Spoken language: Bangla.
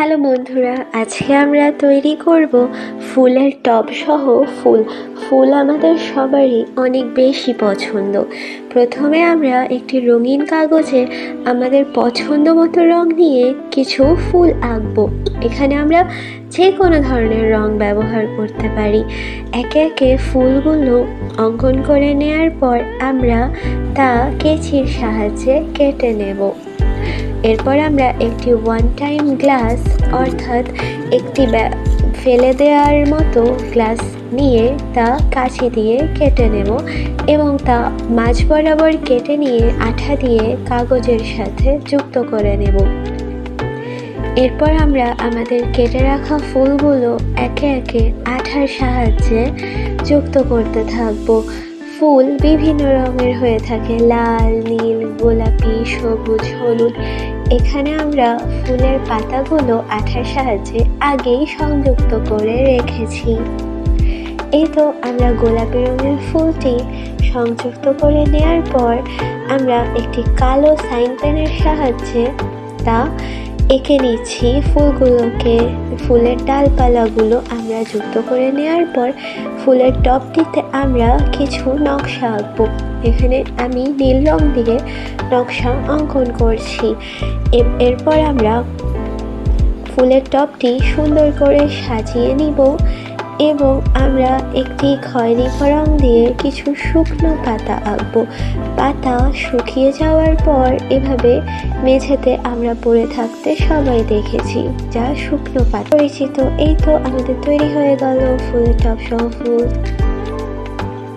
হ্যালো বন্ধুরা, আজকে আমরা তৈরি করব ফুলের টব সহ ফুল। ফুল আমাদের সবারই অনেক বেশি পছন্দ। প্রথমে আমরা একটি রঙিন কাগজে আমাদের পছন্দ মতো রং নিয়ে কিছু ফুল আঁকবো। এখানে আমরা যে কোনো ধরনের রং ব্যবহার করতে পারি। একে একে ফুলগুলো অঙ্কন করে নেওয়ার পর আমরা তা কেচির সাহায্যে কেটে নেব। এরপর আমরা একটি ওয়ান টাইম গ্লাস অর্থাৎ একটি ফেলে দেওয়ার মতো গ্লাস নিয়ে তা কাঁচি দিয়ে কেটে নেব এবং তা মাঝ বরাবর কেটে নিয়ে আঠা দিয়ে কাগজের সাথে যুক্ত করে নেব। এরপর আমরা আমাদের কেটে রাখা ফুলগুলো একে একে আঠার সাহায্যে যুক্ত করতে থাকব। ফুল বিভিন্ন রঙের হয়ে থাকে, লাল, নীল, গোলাপি। সবুজ, হলুদ। এখানে আমরা ফুলের পাতাগুলো আঠার সাহায্যে আগেই সংযুক্ত করে রেখেছি। এই তো আমরা গোলাপি রঙের ফুলটি সংযুক্ত করে নেওয়ার পর আমরা একটি কালো সাইন পেনের সাহায্যে তা এঁকে নিচ্ছি ফুলগুলোকে। ফুলের ডালপালাগুলো আমরা যুক্ত করে নেওয়ার পর ফুলের টপটিতে আমরা কিছু নকশা আঁকবো। এখানে আমি নীল রং দিয়ে নকশা অঙ্কন করছি। এরপর আমরা ফুলের টপটি সুন্দর করে সাজিয়ে নিব। এবং আমরা একটি খয়েরি রং দিয়ে কিছু শুকনো পাতা আঁকবো। পাতা শুকিয়ে যাওয়ার পর এভাবে মেঝেতে আমরা পড়ে থাকতে সবাই দেখেছি। যা শুকনো পাতা। পরিচিত। এই তো আমাদের তৈরি হয়ে গেল ফুলের টপ সহ ফুল।